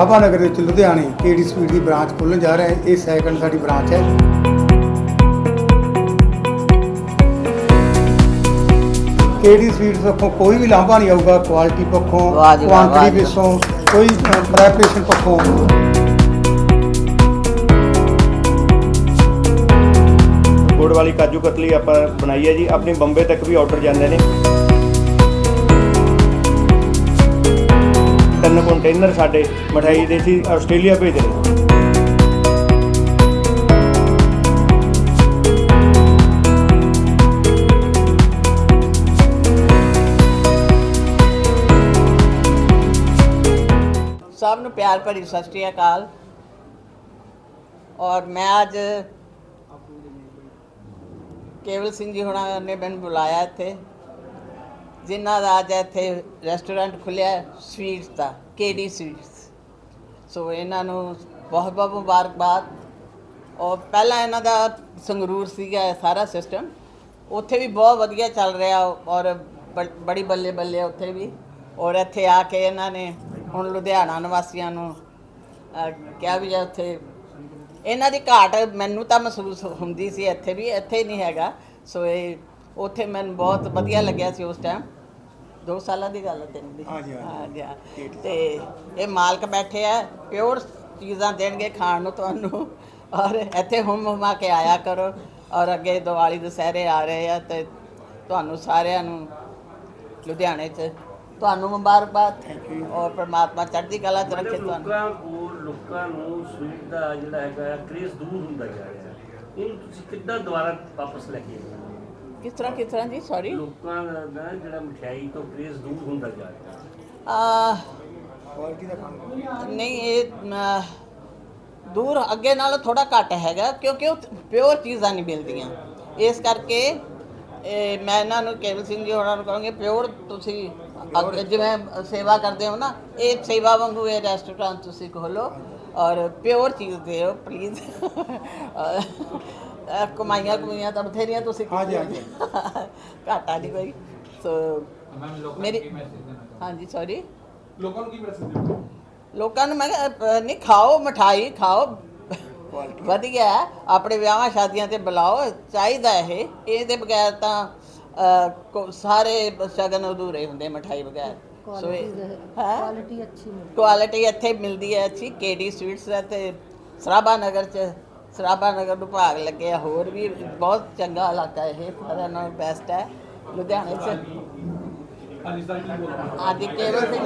ਸਰਾਭਾ ਨਗਰ ਦੇ ਵਿੱਚ ਲੁਧਿਆਣੇ ਕੇਡੀ ਸਵੀਟ ਦੀ ਬ੍ਰਾਂਚ ਖੋਲ੍ਹਣ ਜਾ ਰਹੇ ਹਾਂ? ਇਹ ਸੈਕੰਡ ਸਾਡੀ ਬ੍ਰਾਂਚ ਹੈ। ਕੇਡੀ ਸਵੀਟ ਪੱਖੋਂ ਕੋਈ ਵੀ ਲਾਂਭਾ ਨਹੀਂ ਆਊਗਾ ਕੁਆਲਿਟੀ ਪੱਖੋਂ ਵਾਹ ਜੀ ਵਾਹ, ਵਾਹ ਕੁਆਂਟੀਟੀ ਜੀ। ਕੋਈ ਪ੍ਰੈਪਰੇਸ਼ਨ ਪੱਖੋਂ। ਗੁੜ ਵਾਲੀ ਕਾਜੂ ਕਤਲੀ ਆਪਾਂ ਬਣਾਈ ਹੈ ਜੀ ਆਪਣੀ ਬੰਬੇ ਤੱਕ ਵੀ ਆਰਡਰ ਜਾਂਦੇ ਨੇ। ਤਿੰਨ ਕੰਟੇਨਰ ਸਾਡੇ ਮਠਾਈ ਦੇ ਸੀ, ਆਸਟ੍ਰੇਲੀਆ ਭੇਜ ਰਹੇ ਸਭ ਨੂੰ ਪਿਆਰ ਭਰੀ ਸਤਿ ਸ਼੍ਰੀ ਅਕਾਲ। ਔਰ ਮੈਂ ਅੱਜ ਕੇਵਲ ਸਿੰਘ ਜੀ ਹੁਣਾਂ ਨੇ ਮੈਨੂੰ ਬੁਲਾਇਆ ਇੱਥੇ। ਜਿਨ੍ਹਾਂ ਦਾ ਅੱਜ ਇੱਥੇ ਰੈਸਟੋਰੈਂਟ ਖੁੱਲਿਆ ਸਵੀਟਸ ਦਾ ਕੇਡੀ ਸਵੀਟਸ ਸੋ ਇਹਨਾਂ ਨੂੰ ਬਹੁਤ ਬਹੁਤ ਮੁਬਾਰਕਬਾਦ। ਔਰ ਪਹਿਲਾਂ ਇਹਨਾਂ ਦਾ ਸੰਗਰੂਰ ਸੀਗਾ ਸਾਰਾ ਸਿਸਟਮ ਉੱਥੇ ਵੀ ਬਹੁਤ ਵਧੀਆ ਚੱਲ ਰਿਹਾ ਔਰ ਬ- ਬੜੀ ਬੱਲੇ ਬੱਲੇ ਉੱਥੇ ਵੀ। ਔਰ ਇੱਥੇ ਆ ਕੇ ਇਹਨਾਂ ਨੇ ਹੁਣ ਲੁਧਿਆਣਾ ਨਿਵਾਸੀਆਂ ਨੂੰ ਕਿਹਾ ਵੀ ਜੇ ਉੱਥੇ ਇਹਨਾਂ ਦੀ ਘਾਟ ਮੈਨੂੰ ਤਾਂ ਮਹਿਸੂਸ ਹੁੰਦੀ ਸੀ ਇੱਥੇ ਵੀ, ਇੱਥੇ ਹੀ ਨਹੀਂ ਹੈਗਾ। ਸੋ ਇਹ ਉੱਥੇ ਮੈਨੂੰ ਬਹੁਤ ਵਧੀਆ ਲੱਗਿਆ ਸੀ ਉਸ ਟਾਈਮ 2 ਸਾਲਾਂ ਦੀ ਗੱਲ ਹੈ ਤੈਨੂੰ ਦੀ ਹਾਂਜੀ, ਹਾਂਜੀ। ਤੇ ਇਹ ਮਾਲਕ ਬੈਠੇ ਆ ਪਿਓਰ ਚੀਜ਼ਾਂ ਦੇਣਗੇ ਖਾਣ ਨੂੰ ਤੁਹਾਨੂੰ। ਔਰ ਇੱਥੇ ਹੁਮ ਹੁਮਾ ਕੇ ਆਇਆ ਕਰੋ। ਔਰ ਅੱਗੇ ਦੀਵਾਲੀ ਦੁਸਹਿਰੇ ਆ ਰਹੇ ਆ ਤੇ ਤੁਹਾਨੂੰ ਸਾਰਿਆਂ ਨੂੰ ਲੁਧਿਆਣੇ 'ਚ ਤੁਹਾਨੂੰ ਮੁਬਾਰਕਬਾਦ। ਔਰ ਪ੍ਰਮਾਤਮਾ ਚੜ੍ਹਦੀ ਕਲਾ 'ਚ ਰੱਖੇ ਤੁਹਾਨੂੰ। ਲੋਕਾਂ ਕੋਲ ਲੋਕਾਂ ਨੂੰ ਸਵੀਟ ਦਾ ਜਿਹੜਾ ਹੈਗਾ ਕ੍ਰੇਜ਼ ਦੂਰ ਹੁੰਦਾ ਜਾ ਰਿਹਾ। ਹੈ ਇਹਨੂੰ ਤੁਸੀਂ ਕਿੱਦਾਂ ਦੁਬਾਰਾ ਵਾਪਸ ਲੈ ਕੇ ਆਏ? ਕਿਸ ਤਰ੍ਹਾਂ ਕਿਸ ਤਰ੍ਹਾਂ ਜੀ? ਸੌਰੀ ਲੋਕਾਂ ਦਾ ਜਿਹੜਾ ਮਠਿਆਈ ਤੋਂ ਕ੍ਰੇਜ਼ ਦੂਰ ਹੁੰਦਾ ਜਾ ਰਿਹਾ। ਆ ਕੁਆਲਿਟੀ ਦਾ ਕੰਮ? ਨਹੀਂ ਇਹ ਦੂਰ ਅੱਗੇ ਨਾਲੋਂ ਥੋੜਾ ਘੱਟ ਹੈਗਾ ਕਿਉਂਕਿ ਉਹ ਪਿਓਰ ਚੀਜ਼ਾਂ ਨਹੀਂ ਮਿਲਦੀਆਂ। ਇਸ ਕਰਕੇ ਇਹ ਮੈਂ ਇਹਨਾਂ ਨੂੰ ਕੇਵਲ ਸਿੰਘ ਜੀ ਹੋਰਾਂ ਨੂੰ ਕਹਾਂਗੇ ਪਿਓਰ ਤੁਸੀਂ ਅੱਗੇ ਜਿਵੇਂ ਸੇਵਾ ਕਰਦੇ ਹੋ ਨਾ ਇਹ ਸੇਵਾ ਵਾਂਗੂ ਇਹ ਰੈਸਟੋਰੈਂਟ ਤੁਸੀਂ ਖੋਲੋ ਔਰ ਪਿਓਰ ਚੀਜ਼ ਦਿਓ ਪਲੀਜ਼ ਕਮਾਈਆਂ ਕਮਾਈਆਂ ਤਾਂ ਬਥੇਰੀਆਂ ਤੁਸੀਂ ਹਾਂਜੀ, ਕੀਤੀਆਂ। ਘਾਟਾ ਨਹੀਂ ਕੋਈ। ਸੋ ਮੇਰੀ ਹਾਂਜੀ ਸੌਰੀ ਲੋਕਾਂ ਨੂੰ ਕੀ ਮੈਸੇਜ ਦਿਓ ਲੋਕਾਂ ਨੂੰ ਮੈਂ ਕਿਹਾ, ਅਹ, ਨਹੀਂ ਖਾਓ ਮਠਾਈ ਖਾਓ। ਵਧੀਆ ਹੈ। ਆਪਣੇ ਵਿਆਹਾਂ ਸ਼ਾਦੀਆਂ ਤੇ ਬੁਲਾਓ ਚਾਹੀਦਾ ਇਹ। ਇਹਦੇ ਬਗੈਰ ਤਾਂ ਅਹ, ਕੋ- ਸਾਰੇ ਸ਼ਗਨ ਅਧੂਰੇ ਹੁੰਦੇ ਮਠਾਈ ਬਗੈਰ। ਸੋ ਕੁਆਲਿਟੀ ਅੱਛੀ ਮਿਲਦੀ ਕੁਆਲਿਟੀ ਇੱਥੇ ਮਿਲਦੀ ਹੈ ਅੱਛੀ। ਕੇਡੀ ਸਵੀਟਸ ਹੈ ਤੇ ਸਰਾਭਾ ਨਗਰ ਚ ਸਰਾਭਾ ਨਗਰ ਨੂੰ ਭਾਗ ਲੱਗਿਆ ਹੋਰ ਵੀ ਬਹੁਤ ਚੰਗਾ ਇਲਾਕਾ ਇਹ। ਸਾਰਿਆਂ ਨਾਲੋਂ ਬੈਸਟ ਹੈ। ਲੁਧਿਆਣੇ ਚ ਹਾਂਜੀ ਸਰ ਕੀ ਬੋਲਣਾ ਆਦਿ ਕੇਵਲ ਸਿੰਘ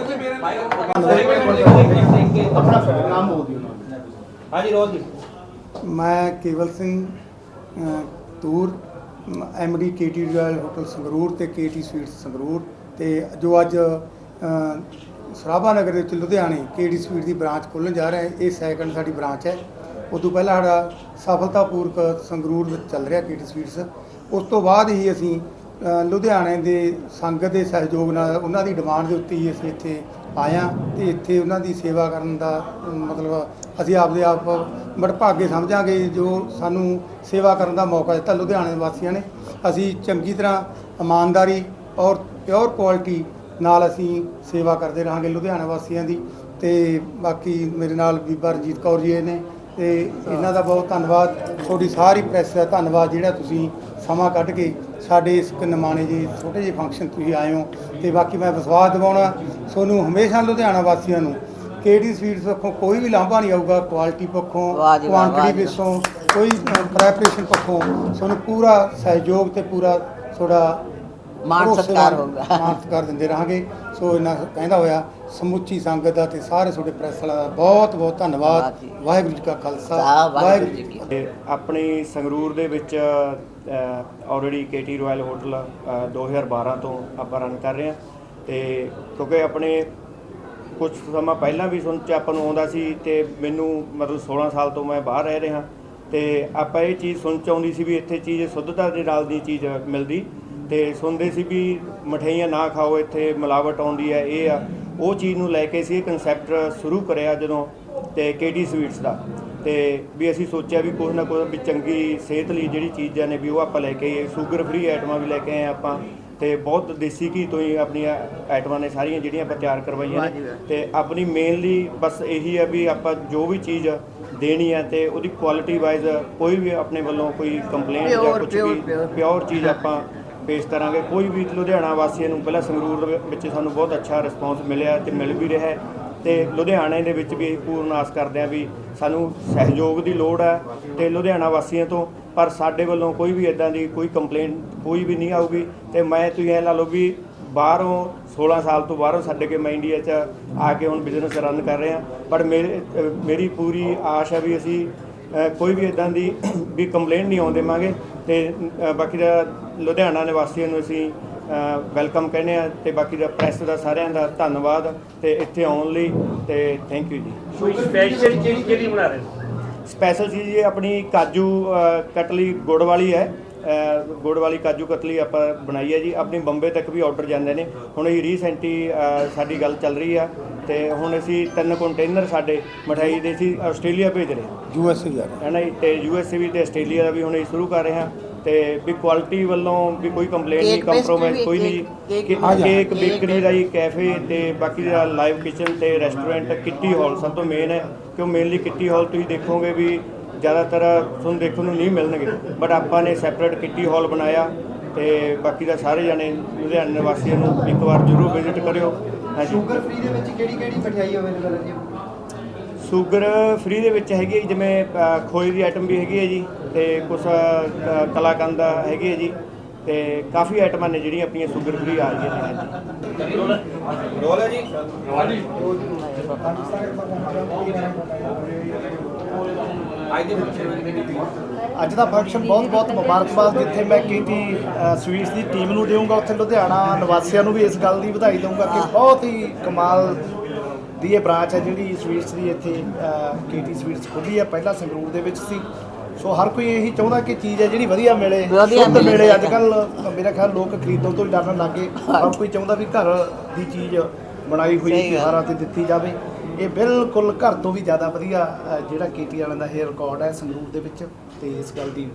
ਜੀ। ਹਾਂਜੀ ਰੋਜ਼ ਜੀ। ਮੈਂ Kewal Singh Toor MD KT royal hotel Sangrur ਤੇ ਕੇਟੀ ਸਵੀਟਸ ਸੰਗਰੂਰ ਤੇ ਜੋ ਅੱਜ ਸਰਾਭਾ ਨਗਰ ਦੇ ਵਿੱਚ ਲੁਧਿਆਣੇ ਕੇਡੀ ਸਵੀਟ ਦੀ ਬ੍ਰਾਂਚ ਖੋਲ੍ਹਣ ਜਾ ਰਹੇ ਹਾਂ? ਇਹ ਸੈਕੰਡ ਸਾਡੀ ਬ੍ਰਾਂਚ ਹੈ। ਉਦੋਂ ਪਹਿਲਾਂ ਸਾਡਾ ਸਫਲਤਾਪੂਰਕ ਸੰਗਰੂਰ ਵਿੱਚ ਚੱਲ ਰਿਹਾ ਕੇਟੀ ਸਵੀਟਸ ਉਸ ਤੋਂ ਬਾਅਦ ਹੀ ਅਸੀਂ ਲੁਧਿਆਣੇ ਦੇ ਸੰਗਤ ਦੇ ਸਹਿਯੋਗ ਨਾਲ ਉਹਨਾਂ ਦੀ ਡਿਮਾਂਡ ਦੇ ਉੱਤੇ ਹੀ ਅਸੀਂ ਇੱਥੇ ਆਇਆ ਤੇ ਇੱਥੇ ਉਹਨਾਂ ਦੀ ਸੇਵਾ ਕਰਨ ਦਾ ਮਤਲਬ ਅਸੀਂ ਆਪਦੇ ਆਪ ਵਡਭਾਗੇ ਸਮਝਾਂਗੇ ਜੋ ਸਾਨੂੰ ਸੇਵਾ ਕਰਨ ਦਾ ਮੌਕਾ ਦਿੱਤਾ ਲੁਧਿਆਣੇ ਵਾਸੀਆਂ ਨੇ। ਅਸੀਂ ਚੰਗੀ ਤਰ੍ਹਾਂ ਇਮਾਨਦਾਰੀ ਔਰ ਪਿਓਰ ਕੁਆਲਿਟੀ ਨਾਲ ਅਸੀਂ ਸੇਵਾ ਕਰਦੇ ਰਹਾਂਗੇ ਲੁਧਿਆਣਾ ਵਾਸੀਆਂ ਦੀ ਤੇ ਬਾਕੀ ਮੇਰੇ ਨਾਲ ਬੀਬਾ ਰਣਜੀਤ ਕੌਰ ਜੀ ਨੇ ਤੇ ਇਹਨਾਂ ਦਾ ਬਹੁਤ ਧੰਨਵਾਦ ਤੁਹਾਡੀ ਸਾਰੀ ਪ੍ਰੈਸ ਦਾ ਧੰਨਵਾਦ ਜਿਹੜਾ ਤੁਸੀਂ ਸਮਾਂ ਕੱਢ ਕੇ ਸਾਡੇ ਇਸ ਨਿਮਾਣੇ ਜਿਹੇ ਛੋਟੇ ਜਿਹੇ ਫੰਕਸ਼ਨ ਤੁਸੀਂ ਆਏ ਹੋ ਤੇ ਬਾਕੀ ਮੈਂ ਵਿਸ਼ਵਾਸ ਦਿਵਾਉਣਾ ਤੁਹਾਨੂੰ ਹਮੇਸ਼ਾ ਲੁਧਿਆਣਾ ਵਾਸੀਆਂ ਨੂੰ ਕੇਡੀ ਸਵੀਟਸ ਪੱਖੋਂ ਕੋਈ ਵੀ ਲਾਂਭਾ ਨਹੀਂ ਆਊਗਾ ਕੁਆਲਿਟੀ ਪੱਖੋਂ ਜੀ ਕੁਆਂਟੀਟੀ ਜੀ। ਪਿੱਛੋਂ ਕੋਈ ਪ੍ਰੈਪਰੇਸ਼ਨ ਪੱਖੋਂ ਤੁਹਾਨੂੰ ਪੂਰਾ ਸਹਿਯੋਗ ਤੇ ਪੂਰਾ ਤੁਹਾਡਾ ਮਾਣ ਭਰੋਸੇਵਾਨ ਸਤਿਕਾਰ ਹੋਊਗਾ। ਮਾਣ ਸਤਿਕਾਰ ਦਿੰਦੇ ਰਹਾਂਗੇ। ਸੋ ਇਹਨਾਂ ਕਹਿੰਦਾ ਹੋਇਆ ਸਮੁੱਚੀ ਸੰਗਤ ਦਾ ਤੇ ਸਾਰੇ ਤੁਹਾਡੇ ਪ੍ਰੈਸ ਵਾਲਾ ਦਾ ਬਹੁਤ ਬਹੁਤ ਧੰਨਵਾਦ। ਜੀ। ਵਾਹਿਗੁਰੂ ਜੀ ਕਾ ਖਾਲਸਾ। ਵਾਹਿਗੁਰੂ ਜੀ ਕੀ ਤੇ ਆਪਣੀ ਸੰਗਰੂਰ ਦੇ ਵਿੱਚ ਆਲਰੇਡੀ ਕੇਟੀ ਰਾਇਲ ਹੋਟਲ ਅ, 2012 ਤੋਂ ਆਪਾਂ ਰਨ ਕਰ ਰਹੇ ਹਾਂ। ਤੇ ਕਿਉਂਕਿ ਆਪਣੇ ਕੁਝ ਸਮਾਂ ਪਹਿਲਾਂ ਵੀ ਸੁਣ ਚ ਆਪਾਂ ਨੂੰ ਆਉਂਦਾ ਸੀ ਤੇ ਮੈਨੂੰ ਮਤਲਬ 16 ਸਾਲ ਤੋਂ ਮੈਂ ਬਾਹਰ ਰਹਿ ਰਿਹਾ। ਤੇ ਆਪਾਂ ਇਹ ਚੀਜ਼ ਸੁਣ ਚ ਆਉਂਦੀ ਸੀ ਵੀ ਇੱਥੇ ਚੀਜ਼ ਸ਼ੁੱਧਤਾ ਦੇ ਨਾਲ ਦੀ ਚੀਜ਼ ਮਿਲਦੀ। ਤੇ ਸੁਣਦੇ ਸੀ ਵੀ ਮਠਿਆਈਆਂ ਨਾ ਖਾਓ ਇੱਥੇ ਮਿਲਾਵਟ ਆਉਂਦੀ ਹੈ ਇਹ ਆ ਉਹ ਚੀਜ਼ ਨੂੰ ਲੈ ਕੇ ਸੀ ਇਹ ਕਨਸੈਪਟ ਸ਼ੁਰੂ ਕਰਿਆ ਜਦੋਂ ਤੇ ਕੇਡੀ ਸਵੀਟਸ ਦਾ ਤੇ ਵੀ ਅਸੀਂ ਸੋਚਿਆ ਵੀ ਕੁਝ ਨਾ ਕੁਝ ਵੀ ਚੰਗੀ ਸਿਹਤ ਲਈ ਜਿਹੜੀ ਚੀਜ਼ਾਂ ਨੇ ਵੀ ਉਹ ਆਪਾਂ ਲੈ ਕੇ ਆਈਏ ਸ਼ੂਗਰ ਫ੍ਰੀ ਆਈਟਮਾਂ ਵੀ ਲੈ ਕੇ ਆਏ ਆਪਾਂ ਤੇ ਬਹੁਤ ਦੇਸੀ ਘੀ ਤੋਂ ਹੀ ਆਪਣੀਆਂ ਆਈਟਮਾਂ ਨੇ ਸਾਰੀਆਂ ਜਿਹੜੀਆਂ ਆਪਾਂ ਤਿਆਰ ਕਰਵਾਈਆਂ ਨੇ। ਤੇ ਆਪਣੀ ਮੇਨਲੀ ਬਸ ਇਹੀ ਹੈ ਵੀ ਆਪਾਂ ਜੋ ਵੀ ਚੀਜ਼ ਦੇਣੀ ਹੈ ਤੇ ਉਹਦੀ ਕੁਆਲਿਟੀ ਵਾਈਜ਼ ਕੋਈ ਵੀ ਆਪਣੇ ਵੱਲੋਂ ਕੋਈ ਕੰਪਲੇਂਟ ਜਾਂ ਕੁਝ ਵੀ। ਪਿਓਰ ਚੀਜ਼ ਆਪਾਂ ਪੇਸ਼ ਕਰਾਂਗੇ। ਕੋਈ ਵੀ ਲੁਧਿਆਣਾ ਵਾਸੀਆਂ ਨੂੰ ਪਹਿਲਾਂ ਸੰਗਰੂਰ ਦੇ ਵਿੱਚ ਸਾਨੂੰ ਬਹੁਤ ਅੱਛਾ ਰਿਸਪੌਂਸ ਮਿਲਿਆ ਤੇ ਮਿਲ ਵੀ ਰਿਹਾ ਹੈ। ਤੇ ਲੁਧਿਆਣੇ ਦੇ ਵਿੱਚ ਵੀ ਪੂਰਨ ਆਸ ਕਰਦੇ ਹਾਂ ਵੀ ਸਾਨੂੰ ਸਹਿਯੋਗ ਦੀ ਲੋੜ ਹੈ ਤੇ ਲੁਧਿਆਣਾ ਵਾਸੀਆਂ ਤੋਂ, ਪਰ ਸਾਡੇ ਵੱਲੋਂ ਕੋਈ ਵੀ ਇਦਾਂ ਦੀ ਕੋਈ ਕੰਪਲੇਂਟ ਕੋਈ ਵੀ ਨਹੀਂ ਆਊਗੀ ਤੇ ਮੈਂ ਤੁਸੀਂ ਇਹ ਲਾ ਲਓ ਵੀ ਬਾਹਰੋਂ 16 ਸਾਲ ਤੋਂ ਬਾਹਰੋਂ ਛੱਡ ਕੇ ਮੈਂ ਇੰਡੀਆ 'ਚ ਆ ਕੇ ਹੁਣ ਬਿਜ਼ਨਸ ਰਨ ਕਰ ਰਿਹਾ। ਪਰ ਮੇਰੇ, ਮੇਰੀ ਪੂਰੀ ਆਸ਼ ਹੈ ਵੀ ਅਸੀਂ ਕੋਈ ਵੀ ਇਦਾਂ ਦੀ ਵੀ ਕੰਪਲੇਂਟ ਨਹੀਂ ਆਉਣ ਦੇਵਾਂਗੇ। ਤੇ ਬਾਕੀ ਦਾ ਲੁਧਿਆਣਾ ਨਿਵਾਸੀਆਂ ਨੂੰ ਅਸੀਂ ਵੈਲਕਮ ਕਹਿੰਦੇ ਆ ਤੇ ਬਾਕੀ ਦਾ ਪ੍ਰੈਸ ਦਾ ਸਾਰਿਆਂ ਦਾ ਧੰਨਵਾਦ ਤੇ ਇੱਥੇ ਆਉਣ ਲਈ ਤੇ ਥੈਂਕ ਯੂ ਜੀ। ਕੋਈ ਸਪੈਸ਼ਲ ਚੀਜ਼ ਕਿਹੜੀ ਬਣਾ ਰਹੇ ਸਪੈਸ਼ਲ ਚੀਜ਼ ਇਹ ਆਪਣੀ ਕਾਜੂ ਕਟਲੀ ਗੁੜ ਵਾਲੀ ਹੈ। ਗੁੜ ਵਾਲੀ ਕਾਜੂ ਕਤਲੀ ਆਪਾਂ ਬਣਾਈ ਹੈ ਜੀ। ਆਪਣੀ ਬੰਬੇ ਤੱਕ ਵੀ ਆਰਡਰ ਜਾਂਦੇ ਨੇ। ਹੁਣ ਇਹ ਰੀਸੈਂਟਲੀ ਸਾਡੀ ਗੱਲ ਚੱਲ ਰਹੀ ਆ। ਤੇ ਹੁਣ ਅਸੀਂ ਤਿੰਨ ਕੰਟੇਨਰ ਸਾਡੇ ਮਠਾਈ ਦੇ ਸੀ ਆਸਟ੍ਰੇਲੀਆ ਭੇਜ ਰਹੇ ਹਾਂ। ਯੂ ਐਸ ਏ ਜਾ ਰਿਹਾ ਹੈ। ਨਾ ਜੀ, ਤੇ ਯੂ ਐਸ ਏ ਵੀ ਤੇ ਆਸਟ੍ਰੇਲੀਆ ਦਾ ਵੀ ਹੁਣ ਅਸੀਂ ਸ਼ੁਰੂ ਕਰ ਰਹੇ ਹਾਂ। ਤੇ ਵੀ ਕੁਆਲਿਟੀ ਵੱਲੋਂ ਵੀ ਕੋਈ ਕੰਪਲੇਂਟ ਨਹੀਂ Cake pastry ਕੰਪਰੋਮਾਈਜ਼ ਵੀ, ਕੋਈ ਨਹੀਂ। cake- ਕਿ- ਜਾ। ਕੇਕ ਬੇਕਰੀ ਦਾ ਹੀ ਕੈਫੇ ਤੇ ਬਾਕੀ ਦਾ ਲਾਈਵ ਕਿਚਨ ਤੇ ਰੈਸਟੋਰੈਂਟ ਕਿੱਟੀ ਹਾਲ ਸਭ ਤੋਂ ਮੇਨ ਹੈ। ਕਿਉਂ ਮੇਨਲੀ ਕਿੱਟੀ ਹਾਲ ਤੁਸੀਂ ਦੇਖੋਗੇ ਵੀ ਜ਼ਿਆਦਾਤਰ ਤੁਹਾਨੂੰ ਦੇਖਣ ਨੂੰ ਨਹੀਂ ਮਿਲਣਗੇ। ਬਟ ਆਪਾਂ ਨੇ ਸੈਪਰੇਟ ਕਿੱਟੀ ਹਾਲ ਬਣਾਇਆ ਤੇ ਬਾਕੀ ਦਾ ਸਾਰੇ ਜਣੇ ਲੁਧਿਆਣੇ ਨਿਵਾਸੀਆਂ ਨੂੰ ਇੱਕ ਵਾਰ ਜ਼ਰੂਰ ਵਿਜ਼ਿਟ ਕਰਿਓ। ਸ਼ੂਗਰ ਫ੍ਰੀ ਦੇ ਵਿੱਚ ਕਿਹੜੀ ਕਿਹੜੀ ਮਠਿਆਈ ਅਵੇਲੇਬਲ ਹੈ ਜੀ ਸ਼ੂਗਰ ਫ੍ਰੀ ਦੇ ਵਿੱਚ ਹੈਗੀ ਹੈ ਜੀ, ਜਿਵੇਂ ਖੋਏ ਦੀ ਆਈਟਮ ਵੀ ਹੈਗੀ ਹੈ ਜੀ ਤੇ ਕੁਝ ਕਲਾਕੰਦ ਹੈਗੀ ਹੈ ਜੀ ਤੇ ਕਾਫੀ ਆਈਟਮਾਂ ਨੇ ਜਿਹੜੀਆਂ ਆਪਣੀਆਂ ਸ਼ੂਗਰ ਫ੍ਰੀ ਆ ਰਹੀਆਂ ਨੇ ਹਾਂਜੀ। ਅੱਜ ਦਾ ਫੰਕਸ਼ਨ ਬਹੁਤ ਬਹੁਤ ਮੁਬਾਰਕਬਾਦ ਜਿੱਥੇ ਮੈਂ ਕੀਤੀ ਸਵੀਟਸ ਦੀ ਟੀਮ ਨੂੰ ਦੇਵਾਂਗਾ ਉੱਥੇ ਲੁਧਿਆਣਾ ਨਿਵਾਸੀਆਂ ਨੂੰ ਵੀ ਇਸ ਗੱਲ ਦੀ ਵਧਾਈ ਦਊਂਗਾ ਕਿ ਬਹੁਤ ਹੀ ਕਮਾਲ ਦੀ ਇਹ ਬ੍ਰਾਂਚ ਹੈ ਜਿਹੜੀ ਸਵੀਟਸ ਦੀ ਇੱਥੇ ਕੇਟੀ ਸਵੀਟਸ ਖੁੱਲੀ ਹੈ ਪਹਿਲਾਂ ਸੰਗਰੂਰ ਦੇ ਵਿੱਚ ਸੀ। ਸੋ ਹਰ ਕੋਈ ਇਹੀ ਚਾਹੁੰਦਾ ਕਿ ਚੀਜ਼ ਹੈ ਜਿਹੜੀ ਵਧੀਆ ਮਿਲੇ ਵਧੀਆ ਸ਼ੁੱਧ ਮਿਲੇ, ਅੱਜ ਕੱਲ ਮੇਰਾ ਖਿਆਲ ਲੋਕ ਖਰੀਦਣ ਤੋਂ ਹੀ ਡਰਨ ਲੱਗੇ ਹਰ ਕੋਈ ਚਾਹੁੰਦਾ ਵੀ ਘਰ ਦੀ ਚੀਜ਼ ਬਣਾਈ ਹੋਈ। ਤਿਉਹਾਰਾਂ ਤੇ ਦਿੱਤੀ ਜਾਵੇ। ਇਹ ਬਿਲਕੁਲ ਘਰ ਤੋਂ ਵੀ ਜ਼ਿਆਦਾ ਵਧੀਆ ਅ, ਜਿਹੜਾ ਕੇਟੀ ਵਾਲਿਆਂ ਦਾ ਇਹ ਰਿਕਾਰਡ ਹੈ ਸੰਗਰੂਰ ਦੇ ਵਿੱਚ ਤੇ ਇਸ ਗੱਲ ਦੀ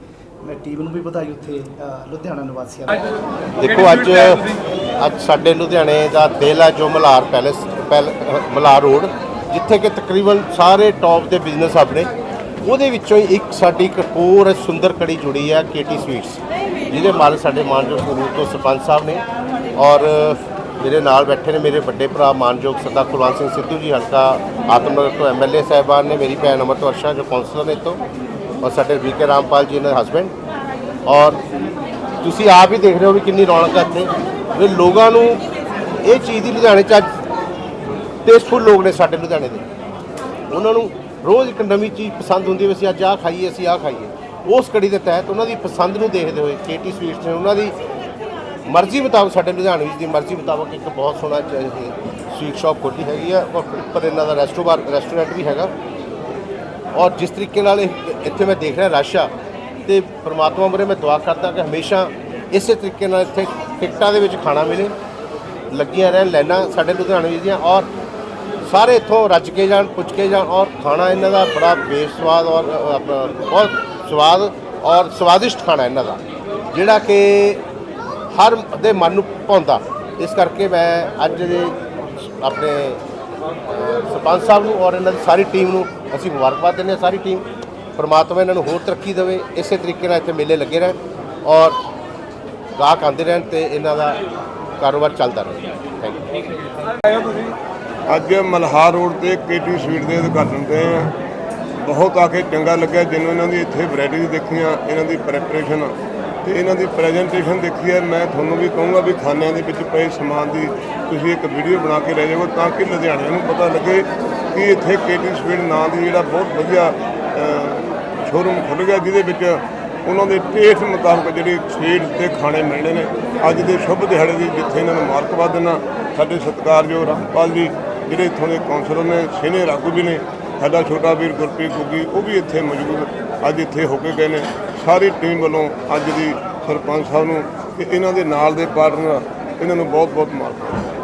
ਮੈਂ ਟੀਮ ਨੂੰ ਵੀ ਵਧਾਈ ਉੱਥੇ ਅ, ਲੁਧਿਆਣਾ ਨਿਵਾਸੀਆਂ ਨੂੰ। ਦੇਖੋ ਅੱਜ ਅੱਜ ਸਾਡੇ ਲੁਧਿਆਣੇ ਦਾ ਦਿਲ ਹੈ ਜੋ ਮਲਾਰ ਪੈਲੇਸ ਪੈਲ- ਅਹ ਮਲਾਰ ਰੋਡ ਜਿੱਥੇ ਕਿ ਤਕਰੀਬਨ ਸਾਰੇ ਟੌਪ ਦੇ ਬਿਜ਼ਨਸ ਆਪਣੇ। ਉਹਦੇ ਵਿੱਚੋਂ ਹੀ ਇੱਕ ਸਾਡੀ ਕਪੂਰ ਸੁੰਦਰ ਕੜੀ ਜੁੜੀ ਹੈ ਕੇਟੀ ਸਵੀਟਸ ਜਿਹਦੇ ਮਾਲਕ ਸਾਡੇ ਮਾਨਯੋਗ ਸੰਗਰੂਰ ਤੋਂ ਸਰਪੰਚ ਸਾਹਿਬ ਨੇ। ਔਰ ਮੇਰੇ ਨਾਲ ਬੈਠੇ ਨੇ ਮੇਰੇ ਵੱਡੇ ਭਰਾ ਮਾਨਯੋਗ ਸਰਦਾਰ ਕੁਲਵੰਤ ਸਿੰਘ ਸਿੱਧੂ ਜੀ, ਹਲਕਾ ਆਤਮਨਗਰ ਤੋਂ ਐਮਐਲਏ ਸਾਹਿਬਾਨ ਨੇ, ਮੇਰੀ ਭੈਣ ਅਮਰਤ ਵਰਸ਼ਾ ਜੋ ਕੌਂਸਲਰ ਨੇ ਇੱਥੋਂ ਔਰ ਸਾਡੇ ਵੀਕੇ ਰਾਮਪਾਲ ਜੀ ਨੇ ਹਸਬੈਂਡ ਔਰ ਤੁਸੀਂ ਆਪ ਹੀ ਦੇਖ ਰਹੇ ਹੋ ਵੀ ਕਿੰਨੀ ਰੌਣਕ ਹੈ ਇੱਥੇ। ਵੀ ਲੋਕਾਂ ਨੂੰ ਇਹ ਚੀਜ਼ ਦੀ ਲੁਧਿਆਣੇ ਚ ਅੱਜ ਟੇਸਟਫੁਲ ਲੋਕ ਨੇ ਸਾਡੇ ਲੁਧਿਆਣੇ ਦੇ। ਉਹਨਾਂ ਨੂੰ ਰੋਜ਼ ਇੱਕ ਨਵੀਂ ਚੀਜ਼ ਪਸੰਦ ਹੁੰਦੀ ਹੈ ਵੀ ਅਸੀਂ ਅੱਜ ਆਹ ਖਾਈਏ, ਅਸੀਂ ਆਹ ਖਾਈਏ। ਉਸ ਕੜੀ ਦੇ ਤਹਿਤ ਉਹਨਾਂ ਦੀ ਪਸੰਦ ਨੂੰ ਦੇਖਦੇ ਹੋਏ ਕੇਟੀ ਸਵੀਟਸ ਨੇ, ਉਹਨਾਂ ਦੀ ਮਰਜ਼ੀ ਮੁਤਾਬਕ ਸਾਡੇ ਲੁਧਿਆਣੇ ਵਿੱਚ ਦੀ ਮਰਜ਼ੀ ਮੁਤਾਬਕ ਇੱਕ ਬਹੁਤ ਸੋਹਣਾ ਸਵੀਟ ਸ਼ਾਪ ਖੋਲ੍ਹੀ ਹੈਗੀ ਆ ਔਰ ਉੱਪਰ ਇਹਨਾਂ ਦਾ ਰੈਸਟੋਬਾਰ ਰੈਸਟੋਰੈਂਟ ਵੀ ਹੈਗਾ। ਔਰ ਜਿਸ ਤਰੀਕੇ ਨਾਲ ਇਹ- ਇੱਥੇ ਮੈਂ ਦੇਖ ਰਿਹਾ ਰਸ਼ ਆ ਤੇ ਪ੍ਰਮਾਤਮਾ ਮੁਰੇ ਮੈਂ ਦੁਆ ਕਰਦਾ ਕਿ ਹਮੇਸ਼ਾ ਇਸੇ ਤਰੀਕੇ ਨਾਲ ਇੱਥੇ ਟਿਕਟਾਂ ਦੇ ਵਿੱਚ ਖਾਣਾ ਮਿਲੇ, ਲੱਗੀਆਂ ਰਹਿਣ ਲਾਈਨਾਂ ਸਾਡੇ ਲੁਧਿਆਣੇ ਵਿੱਚ ਦੀਆਂ ਔਰ ਸਾਰੇ ਇੱਥੋਂ ਰੱਜ ਕੇ ਜਾਣ ਪੁੱਛ ਕੇ ਜਾਣ ਔਰ ਖਾਣਾ ਇਹਨਾਂ ਦਾ ਬੜਾ ਬੇਸਵਾਦ ਔਰ ਬਹੁਤ ਸਵਾਦ ਔਰ ਸਵਾਦਿਸ਼ਟ ਖਾਣਾ ਇਹਨਾਂ ਦਾ। ਜਿਹੜਾ ਕਿ ਹਰ ਦੇ ਮਨ ਨੂੰ ਭਾਉਂਦਾ ਇਸ ਕਰਕੇ ਮੈਂ ਅੱਜ ਦੇ ਆਪਣੇ ਸਰਪੰਚ ਸਾਹਿਬ ਨੂੰ ਔਰ ਇਹਨਾਂ ਦੀ ਸਾਰੀ ਟੀਮ ਨੂੰ ਅਸੀਂ ਮੁਬਾਰਕਬਾਦ ਦਿੰਦੇ ਹਾਂ। ਸਾਰੀ ਟੀਮ ਪਰਮਾਤਮਾ ਇਹਨਾਂ ਨੂੰ ਹੋਰ ਤਰੱਕੀ ਦੇਵੇ। ਇਸੇ ਤਰੀਕੇ ਨਾਲ ਇੱਥੇ ਮੇਲੇ ਲੱਗੇ ਰਹਿਣ ਔਰ ਗਾਹਕ ਆਉਂਦੇ ਰਹਿਣ ਤੇ ਇਹਨਾਂ ਦਾ ਕਾਰੋਬਾਰ ਚੱਲਦਾ ਰਹੇ। ਥੈਂਕ ਯੂ ਅੱਜ ਮਲਹਾਰ ਰੋਡ ਤੇ ਕੇਟੀ ਸਵੀਟ ਦੇ ਉਦਘਾਟਨ ਤੇ ਬਹੁਤ ਆ ਕੇ ਚੰਗਾ ਲੱਗਿਆ। ਜਿਹਨੂੰ ਇਹਨਾਂ ਦੀ ਇੱਥੇ ਵੈਰਾਈਟੀਜ਼ ਦੇਖੀਆਂ, ਇਹਨਾਂ ਦੀ ਪ੍ਰੈਪਰੇਸ਼ਨ ਤੇ ਇਹਨਾਂ ਦੀ ਪ੍ਰੈਜੈਂਟੇਸ਼ਨ ਦੇਖੀ ਹੈ। ਮੈਂ ਤੁਹਾਨੂੰ ਵੀ ਕਹੂੰਗਾ ਵੀ ਖਾਨਿਆਂ ਦੇ ਵਿੱਚ ਪਏ ਸਮਾਨ ਦੀ ਤੁਸੀਂ ਇੱਕ ਵੀਡੀਓ ਬਣਾ ਕੇ ਲੈ ਜਾਓ ਤਾਂ ਕਿ ਲੁਧਿਆਣੇ ਨੂੰ ਪਤਾ ਲੱਗੇ ਕਿ ਇੱਥੇ ਕੇਟੀ ਸਵੀਟ ਨਾਂ ਦੀ ਜਿਹੜਾ ਬਹੁਤ ਵਧੀਆ ਸ਼ੋਰੂਮ ਖੁੱਲ੍ਹ ਗਿਆ, ਜਿਹਦੇ ਵਿੱਚ ਉਹਨਾਂ ਦੇ ਟੇਸਟ ਮੁਤਾਬਕ ਜਿਹੜੇ ਸਵੀਟ ਤੇ ਖਾਣੇ ਮਿਲਣੇ ਨੇ। ਅੱਜ ਦੇ ਸ਼ੁਭ ਦਿਹਾੜੇ ਦੀ ਜਿੱਥੇ ਇਹਨਾਂ ਨੂੰ ਮੁਬਾਰਕਬਾਦ ਦੇਣਾ, ਸਾਡੇ ਸਤਿਕਾਰਯੋਗ ਰਾਮਪਾਲ ਜੀ, ਜਿਹੜੇ ਇੱਥੋਂ ਦੇ ਕੌਂਸਲਰ ਨੇ, ਸੀਨੀਅਰ ਆਗੂ ਵੀ ਨੇ, ਸਾਡਾ ਛੋਟਾ ਵੀਰ ਗੁਰਪ੍ਰੀਤ ਗੁੱਗੀ, ਉਹ ਵੀ ਇੱਥੇ ਮੌਜੂਦ, ਅੱਜ ਇੱਥੇ ਹੋ ਕੇ ਗਏ ਨੇ। ਸਾਰੀ ਟੀਮ ਵੱਲੋਂ ਅੱਜ ਦੀ ਸਰਪੰਚ ਸਾਹਿਬ ਨੂੰ ਤੇ ਇਹਨਾਂ ਦੇ ਨਾਲ ਦੇ ਪਾਰਟਨਰ ਇਹਨਾਂ ਨੂੰ ਬਹੁਤ ਬਹੁਤ ਮੁਬਾਰਕਾਂ